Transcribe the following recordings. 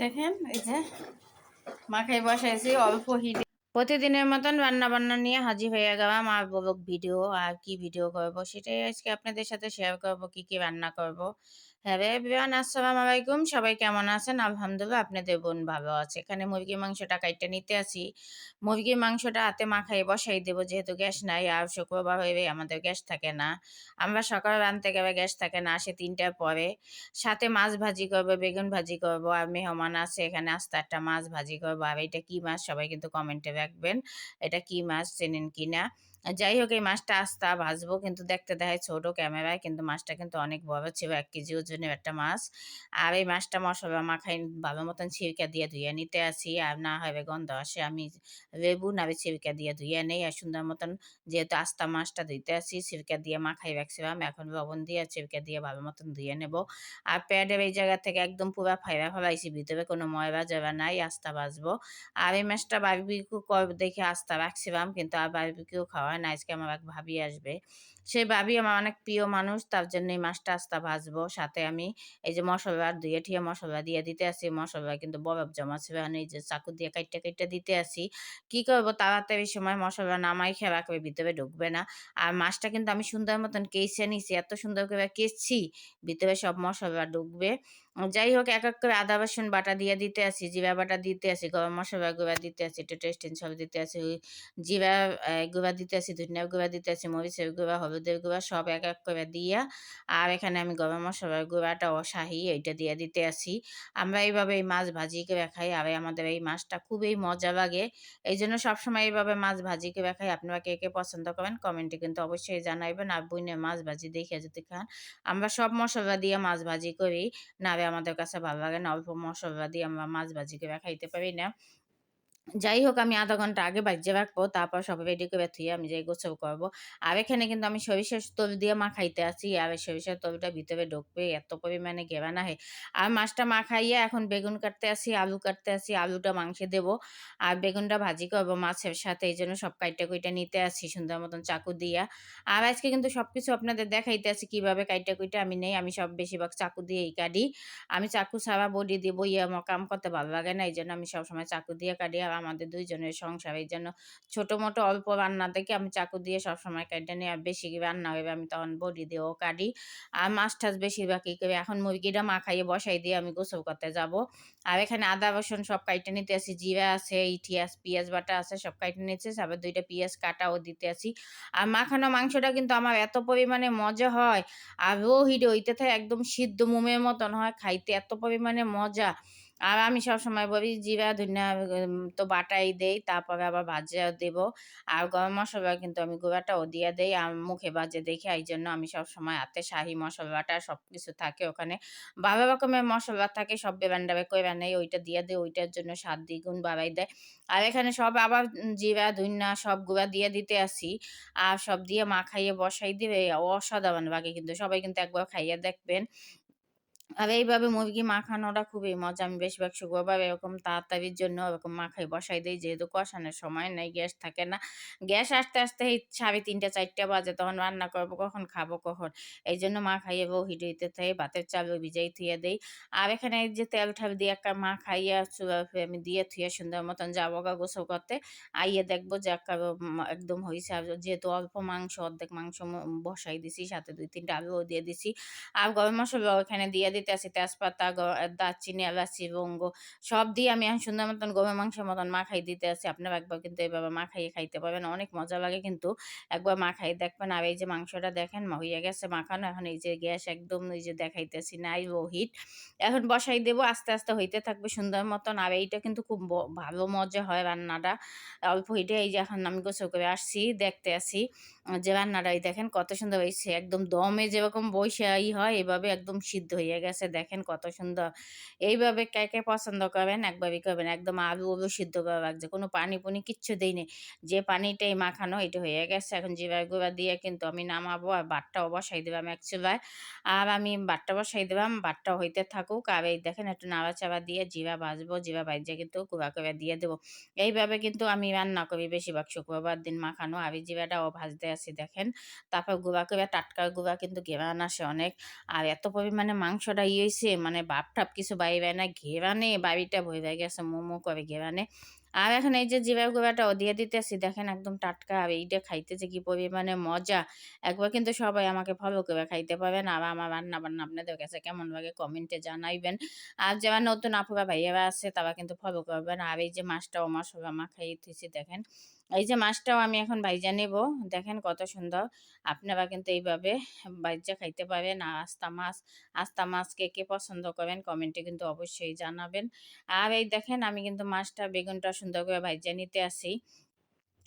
দেখেন, এই যে মাখাই বসাইছি, অল্প হিটে প্রতিদিনের মতন রান্না বান্না নিয়ে হাজির হয়ে গেলাম আর বলক ভিডিও, আর কি ভিডিও করব সেটাই আজকে আপনাদের সাথে শেয়ার করব, কি কি রান্না করব। হ্যাঁ এভরিওয়ান, আসসালামু আলাইকুম। সবাই কেমন আছেন? আলহামদুলিল্লাহ, আপনাদের বোন ভালো আছে। এখানে মুরগির মাংসটা কাইটে নিতে আসি। মুরগির মাংসটা হাতে মাখাই বসাই দেবো, যেহেতু গ্যাস নাই আর শুক্রবার হয়ে আমাদের গ্যাস থাকে না। আমরা সকালে রানতে গেলে গ্যাস থাকে না, আসে তিনটার পরে। সাথে মাছ ভাজি করব, বেগুন ভাজি করব আর মেহমান আছে, এখানে আস্তে একটা মাছ ভাজি করব। আর এটা কি মাছ? সবাই কিন্তু কমেন্টে রাখবেন, এটা কি মাছ, চেনেন কি না যাই হোক, এই মাছটা আস্তা ভাজবো। কিন্তু দেখতে দেখায় ছোট ক্যামেরায়, কিন্তু মাছটা কিন্তু অনেক বড় ছিল, এক কেজি ওজনের একটা মাছ। আর এই মাছটা মশলা মাখাই ভালো মতন ছিরকা দিয়ে ধুয়ে নিতে আসি। আর না হবে গন্ধ আসে, আমি লেবু নাবে ছিরকা দিয়ে ধুয়ে নেই। আর সুন্দর মতন যেহেতু আস্তা মাছটা ধুইতে আসি ছিরকা দিয়ে মাখাই রাখছিলাম এখন লবণ দিয়ে আর ছিরকা দিয়ে ভালো মতন ধুয়ে নেব। আর প্যাডের এই জায়গা থেকে একদম পুরো ফাইরা ফেলাইছি, ভিতরে কোনো ময়লা জবা নাই, আস্তা বাজবো আর এই মাছটা বারবিকিউ করব দেখে আস্তা রাখছিলাম, কিন্তু আর বারবিকিউ খাওয়া হয় না আজকে আমার এক ভাবি আসবে। সেই ভাবি আমার অনেক প্রিয় মানুষ, তার জন্য এই মাছটা আস্তা ভাজবো। সাথে আমি এই যে মশলা ধুয়ে ঠিয়ে মশলা দিয়ে দিতে আসি। মশলা কিন্তু বরফ জমা ছিল আমি এই যে চাকু দিয়ে কাইটটা কাইটটা দিতে আসি। কি করব? তাড়াতাড়ি সময় মশলা নামাই খেলা করে ভিতরে ঢুকবে না। আর মাছটা কিন্তু আমি সুন্দর মতন কেসে নিছি, এত সুন্দর করে কেসছি ভিতরে সব মশলা ঢুকবে। যাই হোক, এক এক করে আদা, রসুন বাটা দিয়ে দিতে আসি, জিরা বাটা দিতে আসি, গরম মশলা গুঁড়া দিতে আসি, একটু টেস্টিং সব দিতে আসি জিরা গুঁড়া দিতে আসি, ধনিয়া গুঁড়া দিতে আসি, মরিচের গুঁড়া হলুদের গুঁড়া সব এক এক করে দিয়া, আর এখানে আমি গরম মশলার গুঁড়াটা অসাহি এইটা দিয়ে দিতে আসি আমরা এইভাবে এই মাছ ভাজি করে খাই, আর আমাদের এই মাছটা খুবই মজা লাগে। এই জন্য সবসময় এইভাবে মাছ ভাজি করে খাই। আপনারা কে কে পছন্দ করেন কমেন্টে কিন্তু অবশ্যই জানাইবেন। আর বইনে মাছ ভাজি দেখে যদি খান, আমরা সব মশলা দিয়ে মাছ ভাজি করি, না আমাদের কাছে ভালো লাগে না, অল্প মশলা দিয়ে আমরা মাছ ভাজি করে খাইতে পারি না। যাই হোক, আমি আধা ঘণ্টা আগে বাজ্যে রাখব, তারপর সব রেডি করে থুয়ে আমি যাই গোসল করব। আর এখানে কিন্তু আমি সরিষার তোল দিয়ে মা খাইতে আছি, আর সরিষার তোলটা ভিতরে ঢুকবে, এত পরিমাণে ঘেরা না হয় আর মাছটা মাখাইয়া এখন বেগুন কাটতে আসি আলু কাটতে আসি আলুটা মাংসে দেবো। আর বেগুনটা ভাজি করব মাছের সাথে, এই জন্য সব কাইটা কুইটা নিতে আসি সুন্দর মতন চাকু দিয়া। আর আজকে কিন্তু সব কিছু আপনাদের দেখাইতে আছি, কীভাবে কাইটা কুইটা আমি নেই, আমি সব বেশিরভাগ চাকু দিয়েই কাটি। আমি চাকু ছাড়া বডি দিব ইয়ে আমার কাম করতে ভালো লাগে না, এই জন্য আমি সবসময় চাকু দিয়ে কাটি। আর আমাদের দুইজনের সংসার। এই জন্য ছোটো মোটো অল্প রান্না থেকে আমি চাকু দিয়ে সবসময় কেটে নিয়ে বেশি রান্না হবে আমি তখন বডি দিয়েও কাটি। আর মাছ টাছ বেশিরভাগই করে এখন মুরগিটা মাখাইয়ে বসাই দিয়ে আমি গোসল করতে যাব। আর এখানে আদা, রসুন সব কাইটে নিতে আসি জিরা আছে ইটিয়াস পেঁয়াজ বাটা আছে সব কাইটে নিচ্ছে আবার দুইটা পেঁয়াজ কাটাও দিতে আসি আর মাখানো মাংসটা কিন্তু আমার এত পরিমাণে মজা হয়, আর রো হিডে হইতে থাকে একদম সিদ্ধ মোমের মতন হয়, খাইতে এত পরিমাণে মজা। আর আমি সবসময় বলি, জিরা, ধনিয়া তো বাটাই দেই, তারপরে আবার ভাজা দেব। আর গরম মশলা কিন্তু আমি গুঁড়াটাও দিয়ে দেই, আর মুখে বাজে দেখে, এই জন্য আমি সবসময় হাতে শাহি মশলাটা সব কিছু থাকে ওখানে। বাবা রকমের মশলা থাকে, সব বেবান্ডাবে করে নেই, ওইটা দিয়ে দেয় ওইটার জন্য স্বাদ দ্বিগুণ বাড়াই দেয়। আর এখানে সব আবার জিরা ধুন্না সব গুঁড়া দিয়ে দিতে আসি, আর সব দিয়ে মাখাইয়ে বসাই দিবে অসাধারণ লাগে কিন্তু, সবাই কিন্তু একবার খাইয়ে দেখবেন। আর এইভাবে মুরগি মাখানোটা খুবই মজা। আমি বেশিরভাগ শুক্রবার এরকম তাড়াতাড়ির জন্য ওরকম মাখাই, বসাই দিই। যেহেতু কষানোর সময় নেই, গ্যাস থাকে না। গ্যাস আসতে আসতে এই সাড়ে তিনটে, চারটে বাজে, তখন রান্না করব, কখন খাব, কখন? এই জন্য মাখাইয়ে বউ হিটে থেকে ভাতের চালও ভিজাই থুয়ে দিই। আর এখানে যে তেল ঠাল দিয়ে একটা মা খাইয়ে আমি দিয়ে থুয়ে সুন্দর মতন যাব গা গোসল করতে আইয়ে দেখব যে একটা একদম হয়েছে যেহেতু অল্প মাংস, অর্ধেক মাংস বসাই দিছি, সাথে দুই তিনটা আলুও দিয়ে দিছি। আর গরম মশলা এখানে দিয়ে দিতে আসি তেজপাতা দারচিনি, এলাচি বঙ্গ সব দিয়ে আমি এখন সুন্দর মতন গমের মাংসের মতন মাখাই দিতে আসি। আপনারা একবার কিন্তু এইভাবে মাখাইয়ে খাইতে পারবেন, অনেক মজা লাগে কিন্তু একবার মাখাই দেখবেন। আর এই যে মাংসটা দেখেন হইয়া গেছে মাখানো। এখন এই যে গ্যাস একদম এই যে দেখাইতেছি নাই ও হিট এখন বসাই দেবো, আস্তে আস্তে হইতে থাকবে সুন্দর মতন। আর এইটা কিন্তু খুব ভালো মজা হয় রান্নাটা। অল্প হিটে এই যে এখন আমি গোসল করে আসছি, দেখতে আসি। যে রান্নাটাই দেখেন, কত সুন্দর হয়েছে একদম দমে যেরকম বৈশাই হয়, এভাবে একদম সিদ্ধ হয়ে গেছে, দেখেন কত সুন্দর। এইভাবে কে কে পছন্দ করবেন একবারই করবেন। একদম আলু আলু সিদ্ধ করে রাখছে কোনো পানি পুনি কিচ্ছু দিইনি যে পানিটাই মাখানো, এটা হয়ে গেছে। এখন জিরা গুঁড়া দিয়ে কিন্তু আমি নামাবো আর বাটটাও বসাই দিলাম এক চুলায়। আর আমি বাটটা বসাই দিলাম, বাটটা হইতে থাকুক। আর এই দেখেন একটু নাড়াচাড়া দিয়ে জিরা ভাজবো, জিরা ভাজে কিন্তু গুঁড়া করে দিয়ে দেবো। এইভাবে কিন্তু আমি রান্না করি বেশিরভাগ শুক্রবার দিন মাখানো। আর এই জিরাটাও ভাজতে আসি, দেখেন। তারপর গুঁড়া করে টাটকা গুঁড়া কিন্তু ঘেরান আসে অনেক। আর এত পরিমাণে মাংসটা ই হয়েছে মানে বাপ টাপ কিছু বাইবে না, ঘেরানে বাড়িটা ভরে গেছে মোমো করে ঘেরানে। আর এখন এই যে জিরা গুঁড়াটাও দিয়ে দিতেছি, দেখেন একদম টাটকা, আর এইটা খাইতেছে কি পরিমাণে মজা। একবার কিন্তু সবাই আমাকে ফলো করে খাইতে পারবেন, আর আমার রান্না বান্না আপনাদের কাছে কেমন লাগে কমেন্টে জানাইবেন। আর যারা নতুন আপুরা, ভাইয়ারা আছে, তারা কিন্তু ফলো করবেন। আর এই যে মাছটা মাছটাও মশলা মাখাই দিয়েছি দেখেন। এই যে মাছটাও আমি এখন ভাইজা নেব। দেখেন কত সুন্দর। আপনারা কিন্তু এইভাবে ভাইজা খাইতে পারেন। আর আস্তা মাছ আস্তা মাছ কে কে পছন্দ করেন কমেন্টে কিন্তু অবশ্যই জানাবেন। আর এই দেখেন আমি কিন্তু মাছটা, বেগুনটা সুন্দর করে ভাইজা নিতে আসি।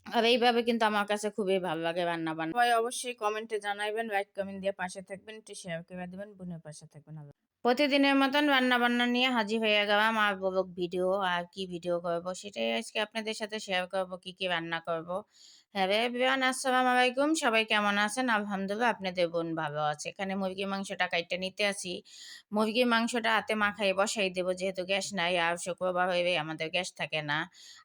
আর এইভাবে কিন্তু আমার কাছে খুবই ভালো লাগে রান্না বান্না অবশ্যই কমেন্টে জানাবেন লাইক কমেন্ট দিয়ে পাশে থাকবেন, একটু শেয়ার করে দেবেন, বোনের পাশে থাকবেন। প্রতিদিনের মতন রান্না বান্না নিয়ে হাজির হয়ে গেলাম। আর বলক ভিডিও, আর কি ভিডিও করব, সেটাই আজকে আপনাদের সাথে শেয়ার করব, কি কি রান্না করব। হ্যাঁ এভরিওয়ান, আসসালামু আলাইকুম। সবাই কেমন আছেন? আলহামদুলিল্লাহ, আপনাদের বোন ভালো আছে। এখানে মাংসটা কাইটে নিতে আসি। মুরগির মাংসটা হাতে মাখাই বসাই যেহেতু গ্যাস নাই। আর শুক্রবার আমাদের গ্যাস থাকে না।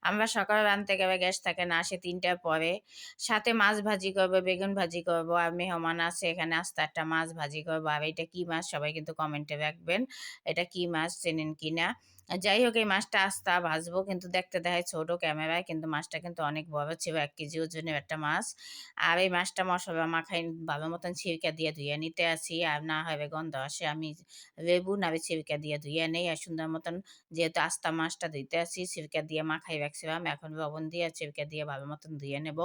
আমরা সকালে রানতে গেলে গ্যাস থাকে না, আসে তিনটার পরে। সাথে মাছ ভাজি করব, বেগুন ভাজি করব। আর মেহমান আছে, এখানে আস্তে একটা মাছ ভাজি করব। আর এটা কি মাছ? সবাই কিন্তু কমেন্টে রাখবেন, এটা কি মাছ, চেনেন কিনা? যাই হোক, এই মাছটা আস্তা ভাজবো, কিন্তু দেখতে দেখায় ছোট ক্যামেরায়, কিন্তু মাছটা কিন্তু অনেক বড় ছিল, এক কেজি ওজনের একটা মাছ। আর এই মাছটা মশলা মাখাই ভালো মতন ছিরকা দিয়ে ধুয়ে নিতে আসি, আর না হবে গন্ধ আসে আমি লেবু নাবে ছিরকা দিয়ে ধুয়ে নেই, আর সুন্দর মতন যেহেতু আস্তা মাছটা ধুইতে আসি ছিরকা দিয়ে মাখাই রাখছিলাম এখন লবণ দিয়ে ছিরকা দিয়ে ভালো মতন ধুয়ে নেব।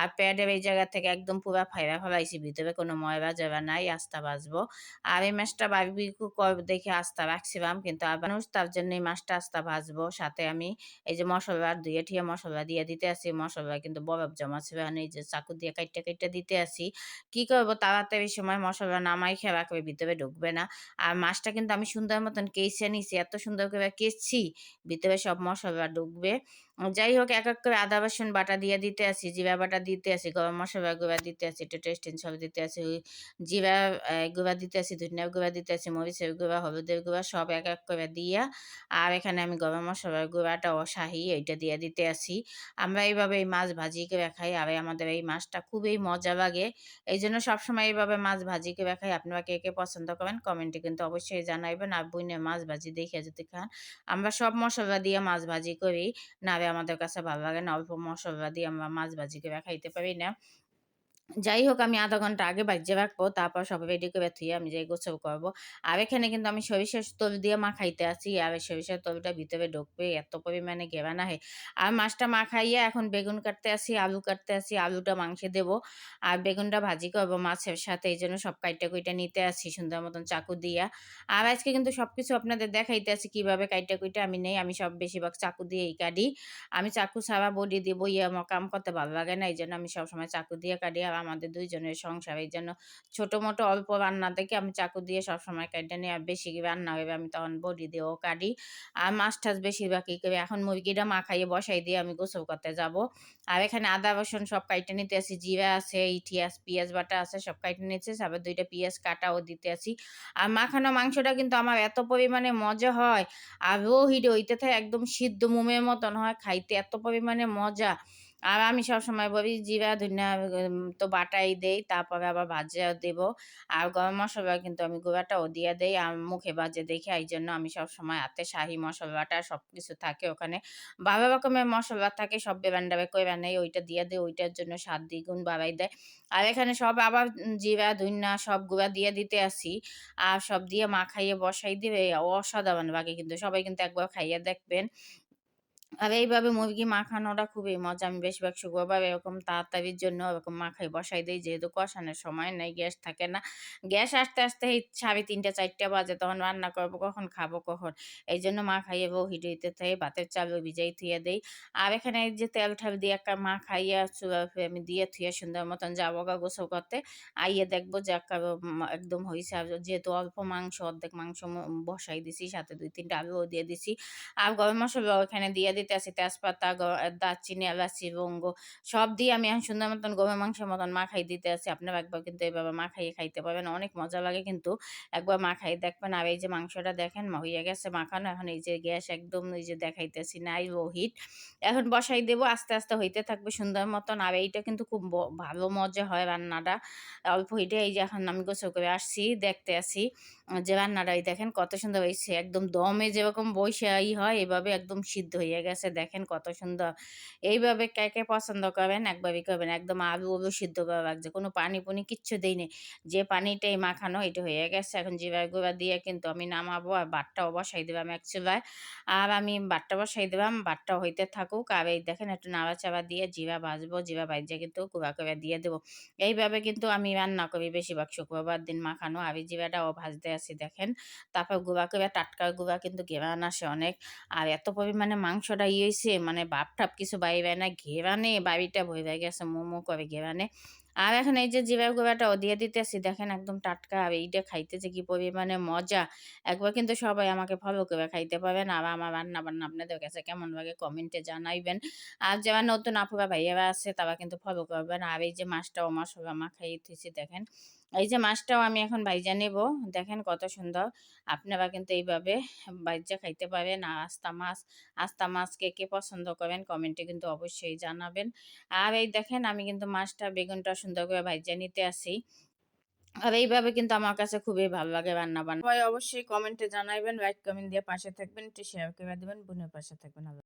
আর প্যাডের এই জায়গা থেকে একদম পুরো ফাইরা ফেলাইছি, ভিতরে কোনো ময়লা যাবে নাই, আস্তা ভাজবো। আর এই মাছটা বারবিকু দেখে আস্তা রাখছিলাম কিন্তু আর মানুষ তার জন্য মাছটা আস্তা ভাজবো, সাথে আমি এই যে মশলা ধুয়ে ঠিয়ে মশলা দিয়ে দিতে আসি, মশলা কিন্তু বরফ জমা ছিল এই যে চাকু দিয়ে কাইটটা কাইটটা দিতে আসি। কি করব, তাড়াতাড়ি সময় মশলা নামাই খেয়া করে ভিতরে ঢুকবে না। আর মাছটা কিন্তু আমি সুন্দর মতন কেসে নিছি, এত সুন্দর করে কেসছি ভিতরে সব মশলা ঢুকবে। যাই হোক, এক এক করে আদা, রসুন বাটা দিয়ে দিতে আসি জিরা বাটা দিতে আসি গরম মশলা গুঁড়া দিতে আসি একটু টেস্টিং সব দিতে আসি জিরা গুঁড়া দিতে আসি ধনিয়া গুঁড়া দিতে আসি মরিচের গুঁড়া, হলুদের গুঁড়া সব এক এক করে দিয়া, আর এখানে আমি গরম মশলার গুঁড়াটা অসাহি এইটা দিয়ে দিতে আসি আমরা এইভাবে এই মাছ ভাজি করে খাই, আর আমাদের এই মাছটা খুবই মজা লাগে এই জন্য সবসময় এইভাবে মাছ ভাজি করে খাই, আপনারা কে কে পছন্দ করেন কমেন্টে কিন্তু অবশ্যই জানাইবেন, আর বইনে মাছ ভাজি দেখে যদি খান, আমরা সব মশলা দিয়ে মাছ ভাজি করি, না আমাদের কাছে ভালো লাগে না অল্প মশলা দিয়ে আমরা মাছ ভাজিকে খাইতে পারি না। যাই হোক, আমি আধা ঘণ্টা আগে বাজ্যে রাখব, তারপর সব রেডি করে থুয়ে আমি যাই গোসল করব। আর এখানে কিন্তু আমি সরিষার তল দিয়ে মা খাইতে আছি আর সরিষার তলটা ভিতরে ঢুকবে, এত পরিমাণে ঘেরা না হয় আর মাছটা মাখাইয়া এখন বেগুন কাটতে আসি, আলু কাটতে আসি, আলুটা মাংসে দেবো, আর বেগুনটা ভাজি করব মাছের সাথে, এই জন্য সব কাইটা কুইটা নিতে আসি সুন্দর মতন চাকু দিয়া। আর আজকে কিন্তু সব কিছু আপনাদের দেখাইতে আছি কীভাবে কাইটা কুইটা আমি নেই, আমি সব বেশিরভাগ চাকু দিয়েই কাটি। আমি চাকু ছাড়া বডি দিব ইয়ে আমার কাম করতে ভালো লাগে না, এই জন্য আমি সবসময় চাকু দিয়ে কাটি। আর আমাদের দুইজনের সংসার। এই জন্য ছোটো মোটো অল্প রান্না থেকে আমি চাকু দিয়ে সবসময় কেটে নিয়ে বেশি রান্না হবে আমি তখন বডি দিয়েও কাটি। আর মাছ টাছ বেশিরভাগই করে এখন মুরগিটা মাখাইয়ে বসাই দিয়ে আমি গোসল করতে যাব। আর এখানে আদা, রসুন সব কাইটে নিতে আসি জিরা আছে ইটিয়াস পেঁয়াজ বাটা আছে সব কাইটে নিচ্ছে আবার দুইটা পেঁয়াজ কাটাও দিতে আসি আর মাখানো মাংসটা কিন্তু আমার এত পরিমাণে মজা হয়। আর রো হিডে হইতে থাকে একদম সিদ্ধ মোমের মতন হয়, খাইতে এত পরিমাণে মজা। আর আমি সবসময় বলি, জিরা, ধনিয়া তো বাটাই দেই, তারপরে আবার ভাজা দেব। আর গরম মশলা কিন্তু আমি গুঁড়াটাও দিয়ে দেই, আর মুখে বাজে দেখে, এই জন্য আমি সবসময় হাতে শাহি মশলাটা সব কিছু থাকে ওখানে। বাবা রকমের মশলা থাকে, সব বেবান্ডাবে করে নেই, ওইটা দিয়ে দেয় ওইটার জন্য স্বাদ দ্বিগুণ বাড়াই দেয়। আর এখানে সব আবার জিরা ধুন্না সব গুঁড়া দিয়ে দিতে আসি, আর সব দিয়ে মাখাইয়ে বসাই দিবে, অসাধারণ লাগে কিন্তু, সবাই কিন্তু একবার খাইয়ে দেখবেন। আর এইভাবে মুরগি মাখানোটা খুবই মজা। আমি বেশিরভাগ শুক্রবার এরকম তাড়াতাড়ির জন্য ওরকম মাখাই, বসাই দিই। যেহেতু কষানোর সময় নেই, গ্যাস থাকে না। গ্যাস আসতে আসতে এই সাড়ে তিনটে, চারটে বাজে, তখন রান্না করব, কখন খাব, কখন? এই জন্য মাখাইয়ে বউ হিটে থেকে ভাতের চালও ভিজাই থুয়ে দিই। আর এখানে যে তেল ঠাল দিয়ে একটা মা খাইয়ে আমি দিয়ে থুয়ে সুন্দর মতন যাব গা গোসল করতে আইয়ে দেখব যে একটা একদম হয়েছে যেহেতু অল্প মাংস, অর্ধেক মাংস বসাই দিছি, সাথে দুই তিনটা আলুও দিয়ে দিছি। আর গরম মশলা ওখানে দিয়ে দিতে আসি তেজপাতা দারচিনি, এলাচি বঙ্গ সব দিয়ে আমি এখন সুন্দর মতন গমের মাংসের মতন মাখাই দিতে আসি। আপনারা একবার কিন্তু এইভাবে মাখাইয়ে খাইতে পারবেন, অনেক মজা লাগে কিন্তু একবার মাখাই দেখবেন। আর এই যে মাংসটা দেখেন হইয়া গেছে মাখানো। এখন এই যে গ্যাস একদম এই যে দেখাইতেছি নাই ও হিট এখন বসাই দেবো, আস্তে আস্তে হইতে থাকবে সুন্দর মতন। আর এইটা কিন্তু খুব ভালো মজা হয় রান্নাটা। অল্প হিটে এই যে এখন আমি গোসল করে আসছি, দেখতে আসি। যে রান্নাটাই দেখেন, কত সুন্দর হয়েছে একদম দমে যেরকম বসে ই হয়, এভাবে একদম সিদ্ধ হয়ে গেছে, দেখেন কত সুন্দর। এইভাবে কে কে পছন্দ করবেন একবারই করবেন। একদম আলু আলু সিদ্ধ করে রাখছে কোনো পানি পুনি কিচ্ছু দিইনি যে পানিটাই মাখানো, এটা হয়ে গেছে। এখন জিরার গুঁড়া দিয়ে কিন্তু আমি নামাবো আর বাটটাও বসাই দিলাম এক চুলায়। আর আমি বাটটা বসাই দিলাম, বাটটা হইতে থাকুক। আর এই দেখেন একটু নাড়াচাড়া দিয়ে জিরা ভাজবো, জিরা ভাজে কিন্তু গুঁড়া করে দিয়ে দেবো। এইভাবে কিন্তু আমি রান্না করি বেশিরভাগ শুক্রবার দিন মাখানো। আর এই জিরাটাও ভাজতে আসি, দেখেন। তারপর গুঁড়া করে টাটকা গুঁড়া কিন্তু ঘেরান আসে অনেক। আর এত পরিমাণে মাংসটা ইয়েছে মানে ভাপ টাপ কিছু বাইরে না, ঘেরানে বাড়িটা ভরে গেছে, মোমো করে ঘেরানে। আর এখন এই যে জিরা গুঁড়াটাও দিয়ে দিতেছি, দেখেন একদম টাটকা, আর এইটা খাইতে যে কি পরিমাণে মজা। একবার কিন্তু সবাই আমাকে ফলো করে খাইতে পারবেন, আর আমার রান্না বান্না আপনাদের কাছে কেমন লাগে কমেন্টে জানাইবেন। আর যারা নতুন আপুরা, ভাইয়ারা আছে, তারা কিন্তু ফলো করবেন। আর এই যে মাছটাও মশলা মাখাই থুইছি দেখেন। এই যে মাছটাও আমি এখন ভাইজা নেব। দেখেন কত সুন্দর। আপনারা কিন্তু এইভাবে ভাইজা খাইতে পারেন। আর আস্তা মাছ আস্তা মাছ কে কে পছন্দ করেন কমেন্টে কিন্তু অবশ্যই জানাবেন। আর এই দেখেন আমি কিন্তু মাছটা, বেগুনটা সুন্দর করে ভাইজা নিতে আসি। আর এইভাবে কিন্তু আমার কাছে খুবই ভালো লাগে রান্না বান্না অবশ্যই কমেন্টে জানাবেন লাইক কমেন্ট দিয়ে পাশে থাকবেন, একটু শেয়ার করে দেবেন, বোনের পাশে থাকবেন।